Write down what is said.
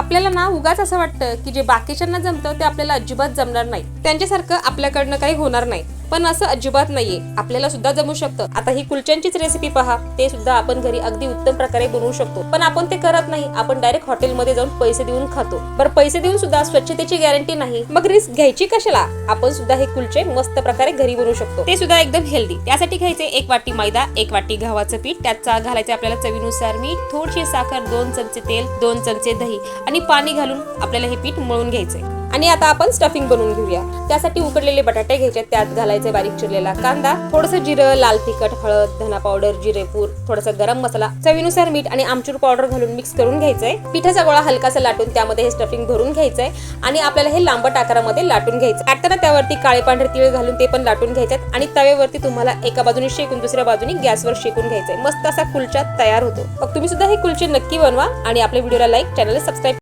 आपल्याला ना उगाच असं वाटतं की जे बाकीच्यांना जमतं ते आपल्याला अजिबात जमणार नाही. त्यांच्यासारखं आपल्याकडनं काही होणार नाही. पण असं अजिबात नाहीये. आपल्याला सुद्धा जमू शकतं. आता ही कुलच्यांचीच रेसिपी पहा. ते सुद्धा आपण घरी अगदी उत्तम प्रकारे बनवू शकतो. पण आपण ते करत नाही. आपण डायरेक्ट हॉटेलमध्ये जाऊन पैसे देऊन खातो. बरं पैसे देऊन सुद्धा स्वच्छतेची गॅरंटी नाही. मग रिस्क घ्यायची कशाला? आपण सुद्धा हे कुलचे मस्त प्रकारे घरी बनवू शकतो. ते सुद्धा एकदम हेल्दी त्यासाठी घ्यायचे एक वाटी मैदा एक वाटी गव्हाचं पीठ. त्यात घालायचे आपल्याला चवीनुसार मीठ थोडीशी साखर दोन चमचे तेल दोन चमचे दही आणि पाणी घालून आपल्याला हे पीठ मळून घ्यायचंय. आणि आता आपण स्टफिंग बनवून घेऊया. त्यासाठी उकडलेले बटाटे घ्यायचे त्यात घालायचे बारीक चिरलेला कांदा थोडस जिरं लाल तिखट हळद धना पावडर जिरेपूर थोडासा गरम मसाला चवीनुसार मीठ आणि आमचूर पावडर घालून मिक्स करून घ्यायचंय. पिठाचा गोळा हलकासा लाटून त्यामध्ये हे स्टफिंग भरून घ्यायचंय आणि आपल्याला हे लांबट आकारामध्ये लाटून घ्यायचं लाटताना त्यावरती काळे पांढरे तिळ घालून ते पण लाटून घ्यायच्यात आणि तव्यावरती तुम्हाला एका बाजूने शेकून दुसऱ्या बाजूने गॅसवर शेकून घ्यायचंय. मस्त असा कुलचा तयार होतो. मग तुम्ही सुद्धा हे कुलचे नक्की बनवा आणि आपल्या व्हिडिओला लाईक चॅनलला सबस्क्राईब